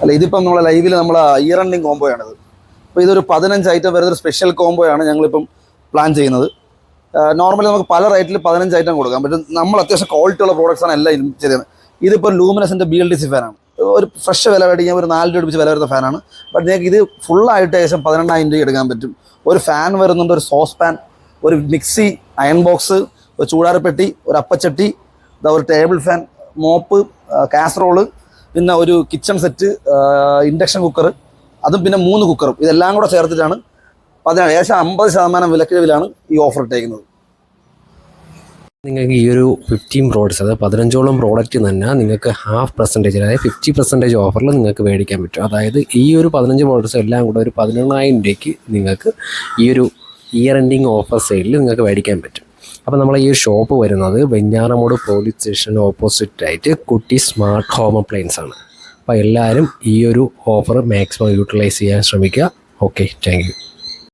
അല്ല ഇതിപ്പം നമ്മളെ ലൈവിൽ നമ്മൾ ഇയർ എൻഡിങ് കോംബോ ആണിത്. അപ്പോൾ ഇതൊരു പതിനഞ്ച് ഐറ്റം വരുന്ന ഒരു സ്പെഷ്യൽ കോംബോ ആണ് ഞങ്ങളിപ്പം പ്ലാൻ ചെയ്യുന്നത്. നോർമലി നമുക്ക് പല റേറ്റിൽ പതിനഞ്ച് ഐറ്റം കൊടുക്കാം. പറ്റും നമ്മൾ അത്യാവശ്യം ക്വാളിറ്റി ഉള്ള പ്രോഡക്ട്സ് ആണ് എല്ലാം ചെയ്യുന്നത് ഇതിപ്പോൾ ലൂമിനസിന്റെ ബി എൽ ഡി സി ഫാനാണ് ഒരു ഫ്രഷ് വില മേടിക്കാൻ ഒരു നാല് രൂപ അടുപ്പിച്ച് വില വരുന്ന ഫാനാണ് ബട്ട് നിങ്ങൾക്ക് ഇത് ഫുള്ളായിട്ട് ഏകദേശം പതിനെണ്ണായിരം രൂപ എടുക്കാൻ പറ്റും. ഒരു ഫാൻ വരുന്നുണ്ട് ഒരു സോസ് പാൻ ഒരു മിക്സി അയൺ ബോക്സ് ഒരു ചൂടാറപ്പെട്ടി ഒരു അപ്പച്ചട്ടി ഒരു ടേബിൾ ഫാൻ മോപ്പ് കാസറോൾ പിന്നെ ഒരു കിച്ചൺ സെറ്റ് ഇൻഡക്ഷൻ കുക്കർ അതും പിന്നെ മൂന്ന് കുക്കറും. ഇതെല്ലാം കൂടെ ചേർത്തിട്ടാണ് പതിനാറ് ഏകദേശം അമ്പത് ശതമാനം വിലക്കിഴിവിലാണ് ഈ ഓഫർ ഇട്ടേക്കുന്നത്. നിങ്ങൾക്ക് ഈ ഒരു ഫിഫ്റ്റീൻ പ്രോഡക്റ്റ്സ് അതായത് പതിനഞ്ചോളം പ്രോഡക്റ്റ് തന്നെ നിങ്ങൾക്ക് ഹാഫ് പെർസെന്റേജ് അതായത് ഫിഫ്റ്റി പെർസെന്റേജ് ഓഫറിൽ നിങ്ങൾക്ക് മേടിക്കാൻ പറ്റും. അതായത് ഈ ഒരു പതിനഞ്ച് പ്രോഡക്റ്റ്സ് എല്ലാം കൂടെ ഒരു പതിനെണ്ണായിരം രൂപയ്ക്ക് നിങ്ങൾക്ക് ഈ ഒരു ഇയർ എൻഡിങ് ഓഫർ സെയിലിൽ നിങ്ങൾക്ക് മേടിക്കാൻ പറ്റും. അപ്പോൾ നമ്മളെ ഈ ഷോപ്പ് വരുന്നത് വെഞ്ഞാറമൂട് പോലീസ് സ്റ്റേഷന് ഓപ്പോസിറ്റ് ആയിട്ട് കുട്ടി സ്മാർട്ട് ഹോം അപ്ലയൻസ് ആണ്. അപ്പോൾ എല്ലാവരും ഈ ഒരു ഓഫർ മാക്സിമം യൂട്ടിലൈസ് ചെയ്യാൻ ശ്രമിക്കുക. Okay thank